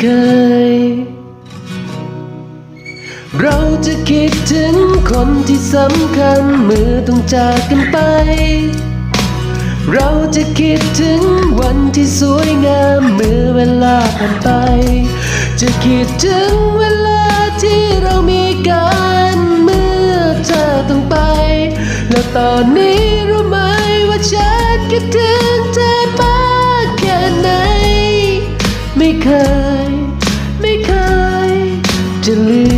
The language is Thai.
เคย เราจะคิดถึงคนที่สำคัญเมื่อต้องจากกันไป เราจะคิดถึงวันที่สวยงามเมื่อเวลาผ่านไป จะคิดถึงเวลาที่เรามีกันเมื่อเธอต้องไป แล้วตอนนี้รู้ไหมว่าฉันคิดถึงเธอมากแค่ไหน ไม่เคยไม่เคย จ